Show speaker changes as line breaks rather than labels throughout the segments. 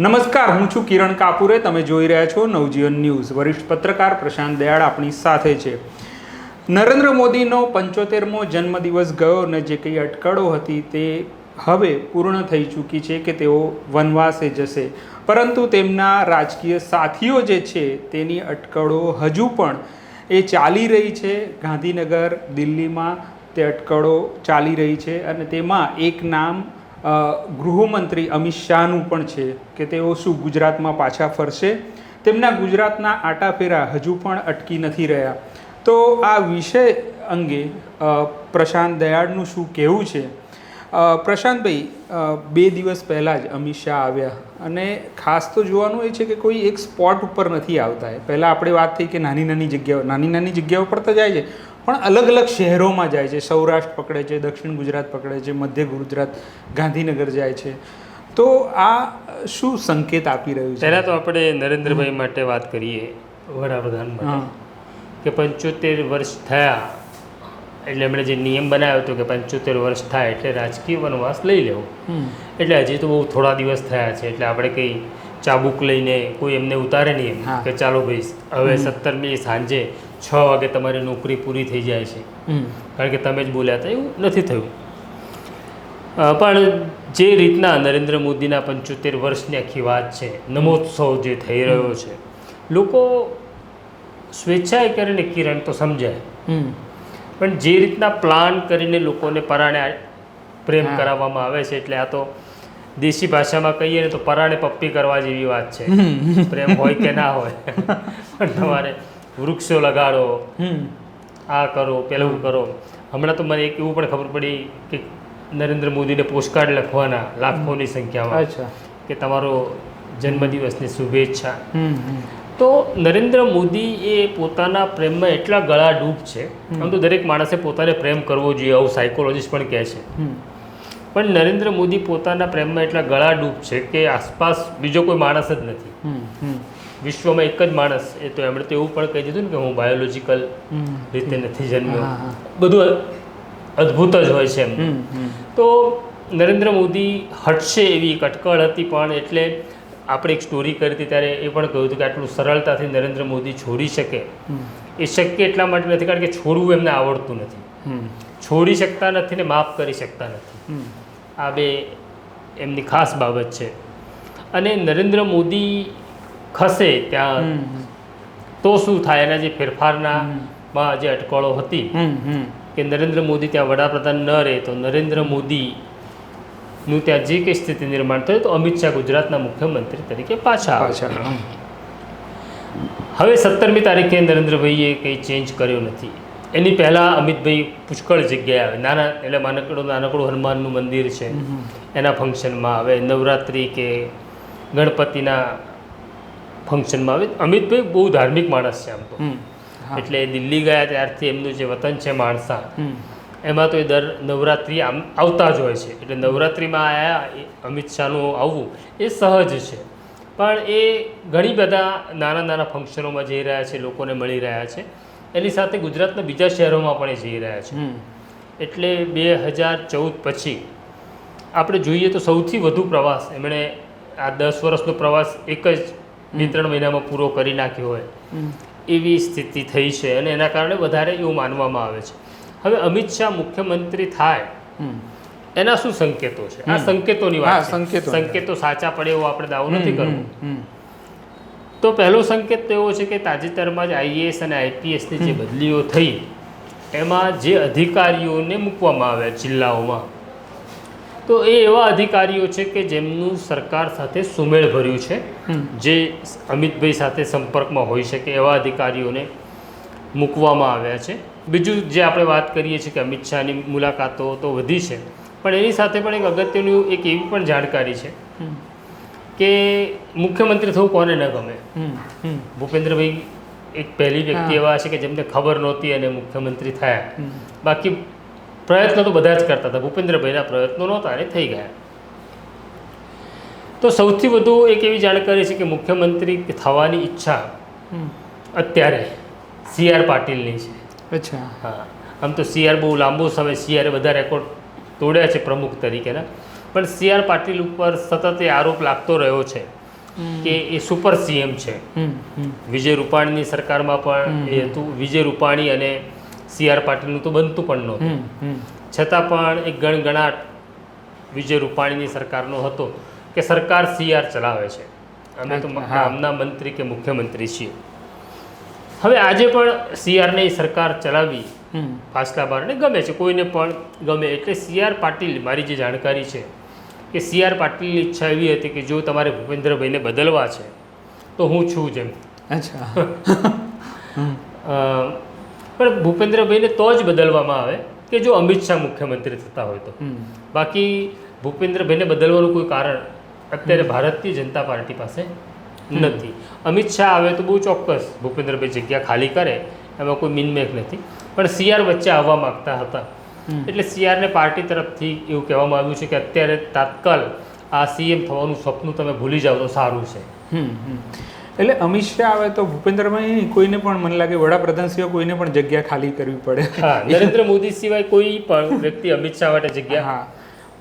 નમસ્કાર, હું છું કિરણ કાપુરે. તમે જોઈ રહ્યા છો નવજીવન ન્યૂઝ. વરિષ્ઠ પત્રકાર પ્રશાંત દયાળ આપણી સાથે છે. નરેન્દ્ર મોદીનો પંચોતેરમો જન્મદિવસ ગયો અને જે કંઈ અટકળો હતી તે હવે પૂર્ણ થઈ ચૂકી છે કે તેઓ વનવાસે જશે. પરંતુ તેમના રાજકીય સાથીઓ જે છે તેની અટકળો હજુ પણ એ ચાલી રહી છે. ગાંધીનગર, દિલ્હીમાં તે અટકળો ચાલી રહી છે અને તેમાં એક નામ ગૃહમંત્રી અમિત શાહનું પણ છે કે તેઓ શું ગુજરાતમાં પાછા ફરશે? તેમના ગુજરાતના આટાફેરા હજુ પણ અટકી નથી રહ્યા. તો આ વિષય અંગે પ્રશાંત દયાળનું શું કહેવું છે? પ્રશાંતભાઈ બે દિવસ પહેલાં જ અમિત શાહ આવ્યા અને ખાસ તો જોવાનું એ છે કે કોઈ એક સ્પોટ ઉપર નથી આવતા પહેલાં આપણે વાત થઈ કે નાની નાની જગ્યાઓ નાની નાની જગ્યાઓ પર તો જાય છે. પણ અલગ અલગ શહેરોમાં જાય છે. સૌરાષ્ટ્ર પકડે છે દક્ષિણ ગુજરાત પકડે છે મધ્ય ગુજરાત ગાંધીનગર જાય છે. તો આ શું સંકેત આપી રહ્યું છે?
પહેલાં તો આપણે નરેન્દ્રભાઈ માટે વાત કરીએ વડાપ્રધાન માટે. કે પંચોતેર વર્ષ થયા એટલે એમણે જે નિયમ બનાવ્યો હતો કે પંચોતેર વર્ષ થાય એટલે રાજકીય વનવાસ લઈ લેવો. એટલે હજી તો બહુ થોડા દિવસ થયા છે. એટલે આપણે કંઈ ચાબુક લઈને કોઈ એમને ઉતારે નહીં કે ચાલો ભાઈ હવે સત્તરમી સાંજે છ વાગે તમારી નોકરી પૂરી થઈ જાય છે. કારણ કે તમે જ બોલ્યા હતા એવું નથી થયું. પણ જે રીતના નરેન્દ્ર મોદીના પંચોતેર વર્ષની આખી વાત છે નમોત્સવ જે થઈ રહ્યો છે લોકો સ્વેચ્છાએ કરીને કિરણ તો સમજાય. પણ જે રીતના પ્લાન કરીને લોકોને પરાણે પ્રેમ કરાવવામાં આવે છે એટલે આ તો દેશી ભાષામાં કહીએ ને તો પરાણે પપ્પી કરવા જેવી વાત છે. પ્રેમ હોય કે ના હોય. પણ તમારે વૃક્ષો લગાડો. આ કરો પેલું કરો. હમણાં તો મને એક એવું પણ ખબર પડી કે નરેન્દ્ર મોદીને પોસ્ટકાર્ડ લખવાના લાખોની સંખ્યામાં. કે તમારો જન્મદિવસની શુભેચ્છા. તો નરેન્દ્ર મોદી એ પોતાના પ્રેમમાં એટલા ગળા ડૂબ છે. આમ તો દરેક માણસે પોતાને પ્રેમ કરવો જોઈએ આવું સાયકોલોજીસ્ટ પણ કહે છે. પણ નરેન્દ્ર મોદી પોતાના પ્રેમમાં એટલા ગળા ડૂબ છે કે આસપાસ બીજો કોઈ માણસ જ નથી. વિશ્વમાં એક જ માણસ. એ તો એમણે તો એવું પણ કહી દીધું ને કે હું બાયોલોજીકલ રીતે નથી જન્મ્યો. બધું અદ્ભુત જ હોય છે એમ. તો નરેન્દ્ર મોદી હટશે એવી એક અટકળ હતી પણ એટલે આપણે એક સ્ટોરી કરી હતી ત્યારે એ પણ કહ્યું હતું કે આટલું સરળતાથી નરેન્દ્ર મોદી છોડી શકે. એ શક્ય એટલા માટે નથી કારણ કે છોડવું એમને આવડતું નથી. છોડી શકતા નથી ને માફ કરી શકતા નથી. આ બે એમની ખાસ બાબત છે. અને નરેન્દ્ર મોદી ખસે ત્યાં તો શું થાય? એના જે ફેરફારના માં જે અટકળો હતી. કે નરેન્દ્ર મોદી ત્યાં વડાપ્રધાન ન રહે તો નરેન્દ્ર મોદી નું ત્યાં જે કંઈ સ્થિતિ નિર્માણ થયું તો અમિત શાહ ગુજરાતના મુખ્યમંત્રી તરીકે પાછા આવે. હવે સત્તરમી તારીખે નરેન્દ્રભાઈએ કંઈ ચેન્જ કર્યો નથી. એની પહેલાં અમિતભાઈ પુષ્કળ જગ્યાએ આવે. નાના એટલે નાનકડું નાનકડું હનુમાનનું મંદિર છે. એના ફંક્શનમાં આવે. નવરાત્રિ કે ગણપતિના ફંક્શનમાં આવે. અમિતભાઈ બહુ ધાર્મિક માણસ છે આમ તો. એટલે દિલ્હી ગયા ત્યારથી એમનું જે વતન છે માણસા એમાં તો એ દર નવરાત્રિ આમ આવતા જ હોય છે. એટલે નવરાત્રિમાં આયા અમિત શાહનું આવવું એ સહજ છે. પણ એ ઘણી બધા નાના નાના ફંક્શનોમાં જઈ રહ્યા છે લોકોને મળી રહ્યા છે. એની સાથે ગુજરાતના બીજા શહેરોમાં પણ એ જઈ રહ્યા છે. એટલે બે હજાર ચૌદ પછી આપણે જોઈએ તો સૌથી વધુ પ્રવાસ એમણે આ દસ વર્ષનો પ્રવાસ એક જ બે ત્રણ મહિનામાં પૂરો કરી નાખ્યો હોય. એવી સ્થિતિ થઈ છે અને એના કારણે વધારે એવું માનવામાં આવે છે. હવે અમિત શાહ મુખ્યમંત્રી થાય એના શું સંકેતો છે? આ સંકેતોની વાત
સંકેતો.
સાચા પડે એવો આપણે દાવો નથી કરવો. તો પહેલો સંકેત તો એવો છે કે તાજેતરમાં જ આઈએએસ અને આઈપીએસની જે બદલીઓ થઈ એમાં જે અધિકારીઓને મૂકવામાં આવ્યા જિલ્લાઓમાં. તો એ એવા અધિકારીઓ છે કે જેમનું સરકાર સાથે સુમેળ ભર્યું છે જે અમિતભાઈ સાથે સંપર્કમાં હોઈ શકે એવા અધિકારીઓને મૂકવામાં આવ્યા છે. બીજું જે આપણે વાત કરીએ છીએ કે અમિત શાહની મુલાકાતો તો વધી છે પણ એની સાથે પણ એક અગત્યનું એક એવી પણ જાણકારી છે. કે મુખ્યમંત્રી થવું કોને ન ગમે. ભૂપેન્દ્રભાઈ એક પહેલી વ્યક્તિ એવા હશે કે જેમને ખબર નહોતી અને મુખ્યમંત્રી થયા. બાકી પ્રયત્નો તો બધા જ કરતા હતા. ભૂપેન્દ્રભાઈના પ્રયત્નો નહોતા અને થઈ ગયા. તો સૌથી વધુ એક એવી જાણકારી છે કે મુખ્યમંત્રી થવાની ઈચ્છા અત્યારે સી આર પાટીલની છે.
અચ્છા.
હા. આમ તો સી આર બહુ લાંબો સમય સી આરે બધા રેકોર્ડ તોડ્યા છે પ્રમુખ તરીકેના. પણ સી આર પાટીલ ઉપર સતત એ આરોપ લાગતો રહ્યો છે કે એ સુપર સીએમ છે. વિજય રૂપાણીની સરકારમાં પણ એ હતું. વિજય રૂપાણી અને સી આર પાટીલનું તો બનતું પણ નહોતું. છતાં પણ એક ગણગણાટ વિજય રૂપાણીની સરકારનો હતો કે સરકાર સી આર ચલાવે છે. અમે તો
હા.
ગામના મંત્રી કે મુખ્યમંત્રી છીએ. હવે આજે પણ સીઆરને સરકાર ચલાવી પાછલા બારને ગમે છે. કોઈને પણ ગમે. એટલે સી આર પાટીલ મારી જે જાણકારી છે કે સી આર પાટીલની ઈચ્છા એવી હતી કે જો તમારે ભૂપેન્દ્રભાઈને બદલવા છે તો હું છું જેમ
અચ્છા.
પણ ભૂપેન્દ્રભાઈને તો જ બદલવામાં આવે કે જો અમિત શાહ મુખ્યમંત્રી થતા હોય તો. બાકી ભૂપેન્દ્રભાઈને બદલવાનું કોઈ કારણ અત્યારે ભારતીય જનતા પાર્ટી પાસે નથી. અમિત શાહ આવે તો બહુ ચોક્કસ ભૂપેન્દ્રભાઈ જગ્યા ખાલી કરે એમાં કોઈ મિનમેક નથી. પણ સીઆર વચ્ચે આવવા માગતા હતા. એટલે સીઆરને પાર્ટી તરફથી એવું કહેવામાં આવ્યું છે કે અત્યારે તાત્કાલ આ સીએમ થવાનું સપનું તમે ભૂલી જાઓ તો સારું છે.
એટલે અમિત શાહ આવે તો ભૂપેન્દ્રભાઈ કોઈને પણ મને લાગે વડાપ્રધાન સિવાય કોઈને પણ જગ્યા ખાલી કરવી પડે.
નરેન્દ્ર મોદી સિવાય કોઈ પણ વ્યક્તિ અમિત શાહ માટે જગ્યા
હા.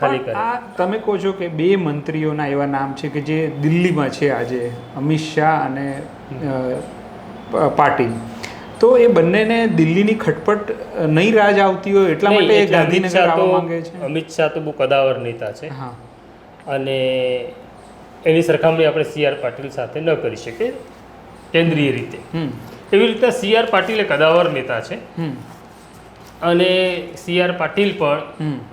ખાલી.
આ તમે કહો છો કે બે મંત્રીઓના એવા નામ છે કે જે દિલ્હીમાં છે આજે અમિત શાહ અને પાટીલ. તો એ બંનેને દિલ્હીની ખટપટ નહીં રાજ આવતી હોય એટલા માટે એ ગાંધીનગર આવવા માંગે છે.
અમિત શાહ તો બહુ કદાવર નેતા છે.
હા.
અને એની સરખામણી આપણે સી આર પાટીલ સાથે ન કરી શકીએ કેન્દ્રીય રીતે.
હમ.
એવી રીતના સી આર પાટીલ એ કદાવર નેતા છે.
હમ.
અને સી આર પાટીલ પણ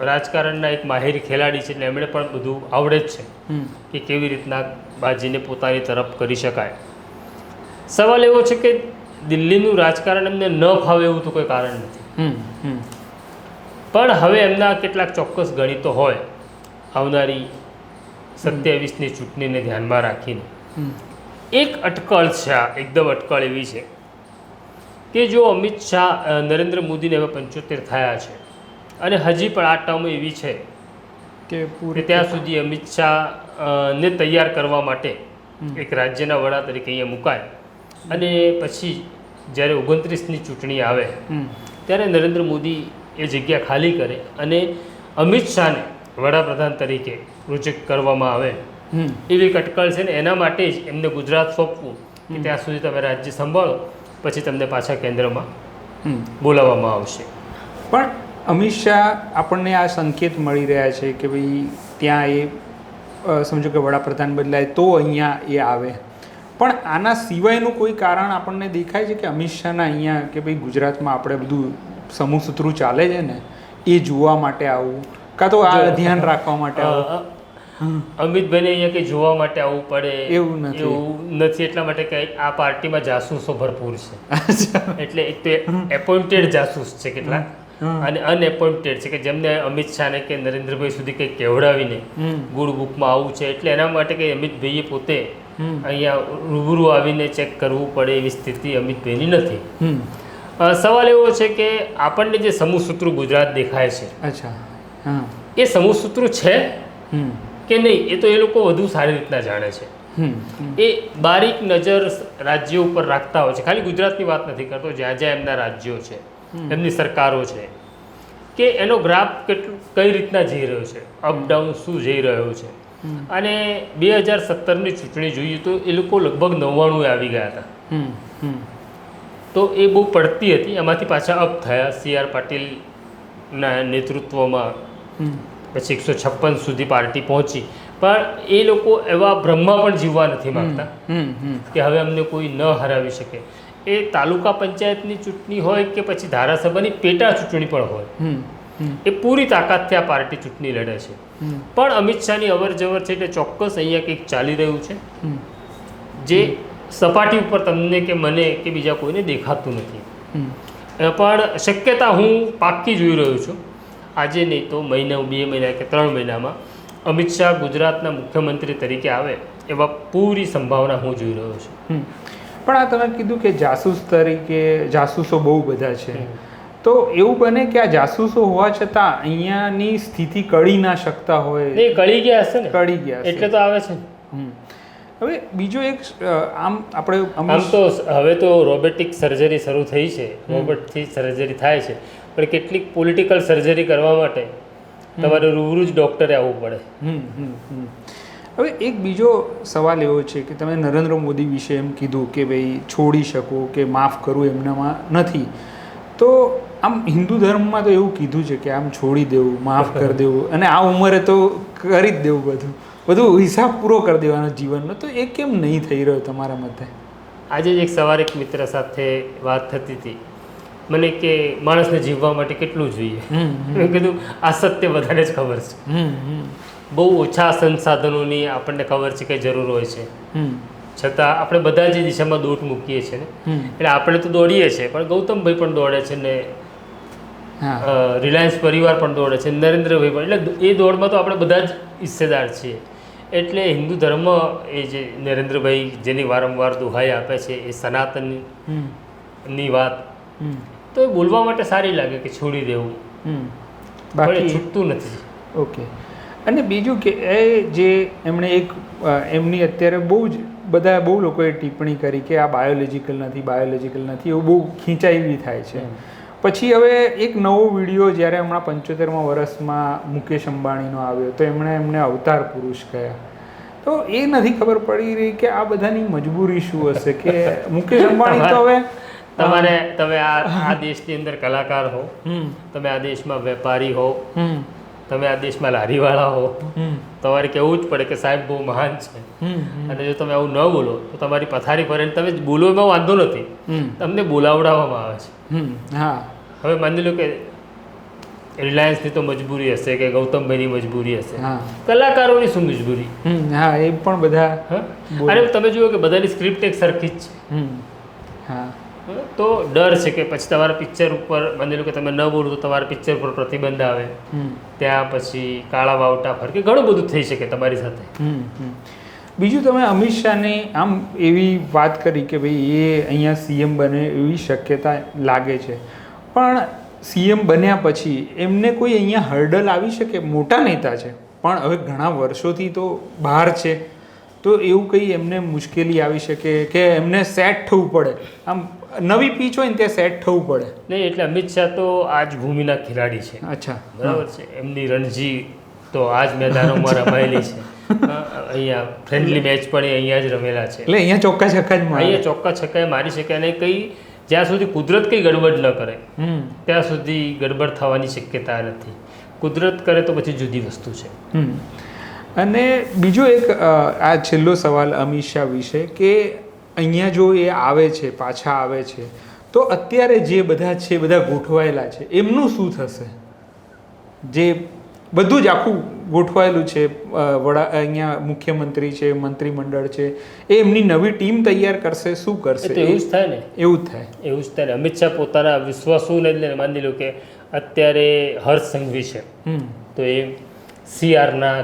રાજકારણના એક માહિર ખેલાડી છે એટલે એમણે પણ બધું આવડે જ છે કે કેવી રીતના બાજીને પોતાની તરફ કરી શકાય. સવાલ એવો છે કે દિલ્હીનું રાજકારણ એમને ન ફાવે એવું તો કોઈ કારણ નથી. પણ હવે એમના કેટલાક ચોક્કસ ગણિતો હોય આવનારી સત્યાવીસની ચૂંટણીને ધ્યાનમાં રાખીને. એક અટકળ છે આ એકદમ અટકળ એવી છે કે જો અમિત શાહ નરેન્દ્ર મોદીને હવે પંચોતેર થયા છે અને હજી પણ આ ટર્મ એવી છે
કે
કે
પૂરી
ત્યાં સુધી અમિત શાહ ને તૈયાર કરવા માટે એક રાજ્યના વડા તરીકે અહીંયા મુકાય. અને પછી જ્યારે ઓગણત્રીસની ચૂંટણી આવે ત્યારે નરેન્દ્ર મોદી એ જગ્યા ખાલી કરે અને અમિત શાહને વડાપ્રધાન તરીકે પ્રોજેક્ટ કરવામાં આવે. એવી એક અટકળ છે ને એના માટે જ એમને ગુજરાત સોંપવું કે ત્યાં સુધી તમે રાજ્ય સંભાળો પછી તમને પાછા કેન્દ્રમાં બોલાવવામાં આવશે.
પણ અમિત શાહ આપણને આ સંકેત મળી રહ્યા છે કે ભાઈ ત્યાં એ સમજો કે વડાપ્રધાન બદલાય તો અહીંયા એ આવે. પણ આના સિવાયનું કોઈ કારણ આપણને દેખાય છે કે અમિત શાહના અહીંયા કે ભાઈ ગુજરાતમાં આપણે બધું સમૂહ સૂત્રું ચાલે છે ને એ જોવા માટે આવવું કાં તો આ ધ્યાન રાખવા માટે
અમિતભાઈને અહીંયા કંઈ જોવા માટે આવવું પડે
એવું નથી.
એવું નથી એટલા માટે કે આ પાર્ટીમાં જાસૂસો ભરપૂર છે. એટલે એક તો એપોઇન્ટેડ જાસૂસ છે કેટલાક. અને અનએપોઇન્ટેડ છે કે જેમને અમિત શાહને કે નરેન્દ્રભાઈ સુધી કંઈક કહેવડાવીને ગુડ બુકમાં આવવું છે. એટલે એના માટે કે અમિતભાઈએ પોતે અહીંયા રૂબરૂ આવીને ચેક કરવું પડે એવી સ્થિતિ અમિતભાઈની નથી. સવાલ એવો છે કે આપણને જે સમૂહ સૂત્રો ગુજરાત દેખાય છે
અચ્છા. હા.
એ સમૂહ સૂત્રો છે કે નહીં? એ તો એ લોકો વધુ સારી રીતના જાણે છે. એ બારીક નજર રાજ્યો ઉપર રાખતા હોય છે. ખાલી ગુજરાતની વાત નથી કરતો જ્યાં જ્યાં એમના રાજ્યો છે એમની સરકારો છે કે એનો ગ્રાફ કેટલું કઈ રીતના જઈ રહ્યો છે? અપડાઉન શું જઈ રહ્યો છે. અને બે હજાર સત્તરની ચૂંટણી જોઈએ તો એ લોકો લગભગ નવ્વાણું આવી ગયા હતા. તો એ બહુ પડતી હતી. એમાંથી પાછા અપ થયા સી આર પાટીલના નેતૃત્વમાં. પછી એકસો છપ્પન સુધી પાર્ટી પહોંચી. પણ એ લોકો એવા બ્રહ્મા પણ જીવવા નથી માગતા કે હવે અમને કોઈ ન હરાવી શકે. એ તાલુકા પંચાયતની ચૂંટણી હોય કે પછી ધારાસભાની પેટા ચૂંટણી પણ હોય. એ પૂરી તાકાતથી આ પાર્ટી ચૂંટણી લડે છે. પણ અમિત શાહની અવર જવર છે એટલે ચોક્કસ અહીંયા કંઈક ચાલી રહ્યું છે? જે સપાટી ઉપર તમને કે મને કે બીજા કોઈને દેખાતું નથી. પણ શક્યતા હું પાક્કી જોઈ રહ્યો છું. આજે નહીં તો મહિના બે મહિના કે ત્રણ મહિનામાં અમિત શાહ ગુજરાતના મુખ્યમંત્રી તરીકે આવે એવા પૂરી સંભાવના હું જોઈ રહ્યો છું.
પણ આ તમે કીધું કે જાસૂસ તરીકે જાસૂસો બહુ બધા છે. તો એવું બને કે આ જાસૂસો હોવા છતાં અહીંયાની સ્થિતિ કળી ના શકતા હોય.
એ કળી ગયા હશે ને?
કળી ગયા
એટલે તો આવે છે.
હવે બીજો એક આમ આપણે
આમ તો હવે તો રોબોટિક સર્જરી શરૂ થઈ છે. રોબોટથી સર્જરી થાય છે. પણ કેટલીક પોલિટિકલ સર્જરી કરવા માટે તમારે રૂબરૂ જ ડૉક્ટરે આવવું પડે.
હવે એક બીજો સવાલ એવો છે કે તમે નરેન્દ્ર મોદી વિશે એમ કીધું કે ભાઈ છોડી શકો કે માફ કરવું એમનામાં નથી. તો આમ હિન્દુ ધર્મમાં તો એવું કીધું છે કે આમ છોડી દેવું માફ કરી દેવું અને આ ઉંમરે તો કરી જ દેવું બધું. બધું હિસાબ પૂરો કરી દેવાનો જીવનનો. તો એ કેમ નહીં થઈ રહ્યો તમારા મતે?
આજે જ એક સવારે એક મિત્ર સાથે વાત થતી હતી. મને કે માણસને જીવવા માટે કેટલું જોઈએ? મેં કીધું આ સત્ય બધાને જ ખબર છે. બહુ ઓછા સંસાધનોની આપણને ખબર છે કે જરૂર હોય છે. છતાં આપણે બધા જ દિશામાં દોટ મૂકીએ છીએ ને. એટલે આપણે તો દોડીએ છીએ પણ ગૌતમભાઈ પણ દોડે છે ને રિલાયન્સ પરિવાર પણ દોડે છે નરેન્દ્રભાઈ પણ. એટલે એ દોડમાં તો આપણે બધા જ હિસ્સેદાર છીએ. એટલે હિન્દુ ધર્મ એ જે નરેન્દ્રભાઈ જેની વારંવાર દુહાઈ આપે છે એ સનાતનની
ની
વાત. તો એ બોલવા માટે સારી લાગે કે છોડી દેવું.
બાકી
છૂટતું નથી.
ઓકે. અને બીજું કે એ જે એમણે એક એમની અત્યારે બહુ જ બધા બહુ લોકોએ ટિપ્પણી કરી કે આ બાયોલોજિકલ નથી બાયોલોજિકલ નથી એવું બહુ ખીંચાઈ થાય છે. પછી હવે એક નવો વીડિયો જ્યારે હમણાં પંચોતેરમાં વર્ષમાં મુકેશ અંબાણીનો આવ્યો તો એમણે એમને અવતાર પુરુષ કહ્યા. તો એ નથી ખબર પડી રહી કે આ બધાની મજબૂરી શું હશે કે મુકેશ અંબાણી તો હવે
તમારે તમે આ આ દેશની અંદર કલાકાર હો તમે આ દેશમાં વેપારી હો તમે આ દેશમાં લારીવાળા હો તમારે કહેવું જ પડે કે સાહેબ બહુ મહાન છે. અને જો તમે આવું ન બોલો તો તમારી પથારી પર તમે બોલો એમાં વાંધો નથી. તમને બોલાવડાવવામાં આવે છે.
હા.
હવે માની લો કે રિલાયન્સની તો મજબૂરી હશે કે ગૌતમભાઈની મજબૂરી હશે.
હા.
કલાકારોની શું મજબૂરી?
હા એ પણ બધા અરે
અને તમે જુઓ કે બધાની સ્ક્રિપ્ટ એક સરખી જ છે.
હા?
તો ડર છે કે પછી તમારા પિક્ચર ઉપર માની લો કે તમે ન બોલો તો તમારા પિક્ચર પર પ્રતિબંધ આવે. ત્યાં પછી કાળા વાવટા ફરકે ઘણું બધું થઈ શકે તમારી સાથે.
બીજું તમે અમિત શાહને આમ એવી વાત કરી કે ભાઈ એ અહીંયા સીએમ બને એવી શક્યતા લાગે છે. પણ સીએમ બન્યા પછી એમને કોઈ અહીંયા હર્ડલ આવી શકે? મોટા નેતા છે. પણ હવે ઘણા વર્ષોથી તો બહાર છે. તો એવું કંઈ એમને મુશ્કેલી આવી શકે કે એમને સેટ થવું પડે? આમ નવી પીચ હોય ને ત્યાં સેટ થવું પડે.
નહીં એટલે અમિત શાહ તો આ જ ભૂમિના ખેલાડી છે.
અચ્છા.
બરાબર છે. એમની રણજી તો આ જ મેદાનોમાં રમાયેલી છે. અહીંયા ફ્રેન્ડલી મેચ પણ અહીંયા જ રમેલા છે.
એટલે અહીંયા ચોક્કા છક્કા જ
અહીંયા ચોક્કસ છક્કા મારી શકે અને કંઈ જ્યાં સુધી કુદરત કંઈ ગડબડ ન કરે ત્યાં સુધી ગડબડ થવાની શક્યતા નથી. કુદરત કરે તો પછી જુદી વસ્તુ છે.
અને બીજો એક આ છેલ્લો સવાલ અમિત શાહ વિશે કે અહીંયા જો એ આવે છે પાછા આવે છે તો અત્યારે જે બધા છે બધા ગોઠવાયેલા છે એમનું શું થશે? જે બધું જ આખું ગોઠવાયેલું છે વડા અહીંયા મુખ્યમંત્રી છે મંત્રીમંડળ છે એ એમની નવી ટીમ તૈયાર કરશે શું કરશે?
એવું જ થાય ને.
એવું જ થાય.
એવું જ થાય ને. અમિત શાહ પોતાના વિશ્વાસુને લઈને માની લો કે અત્યારે હર્ષ સંઘવી છે. તો એ સીઆરના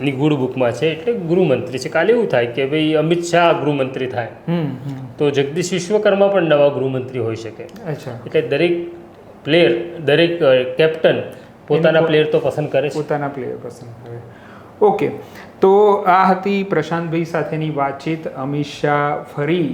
ની બુકમાં છે એટલે ગૃહમંત્રી છે. કાલે એવું થાય કે ભાઈ અમિત શાહ ગૃહમંત્રી થાય. તો જગદીશ વિશ્વકર્મા પણ નવા ગૃહમંત્રી હોઈ શકે.
અચ્છા.
એટલે દરેક પ્લેયર દરેક કેપ્ટન પોતાના પ્લેયર તો પસંદ કરે છે.
પોતાના પ્લેયર પસંદ કરે. ઓકે. તો આ હતી પ્રશાંતભાઈ સાથેની વાતચીત. અમિત શાહ ફરી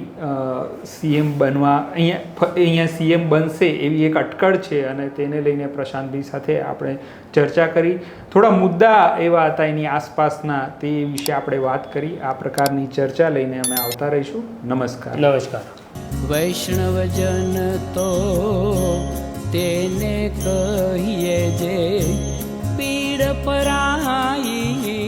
સીએમ બનવા અહીંયા અહીંયા સીએમ બનશે એવી એક અટકળ છે અને તેને લઈને પ્રશાંતભાઈ સાથે આપણે ચર્ચા કરી. થોડા મુદ્દા એવા હતા એની આસપાસના તે વિશે આપણે વાત કરી. આ પ્રકારની ચર્ચા લઈને અમે આવતા રહીશું. નમસ્કાર.
નમસ્કાર.
વૈષ્ણવજન તો તેને કહીએ જે પીડ પરાઈ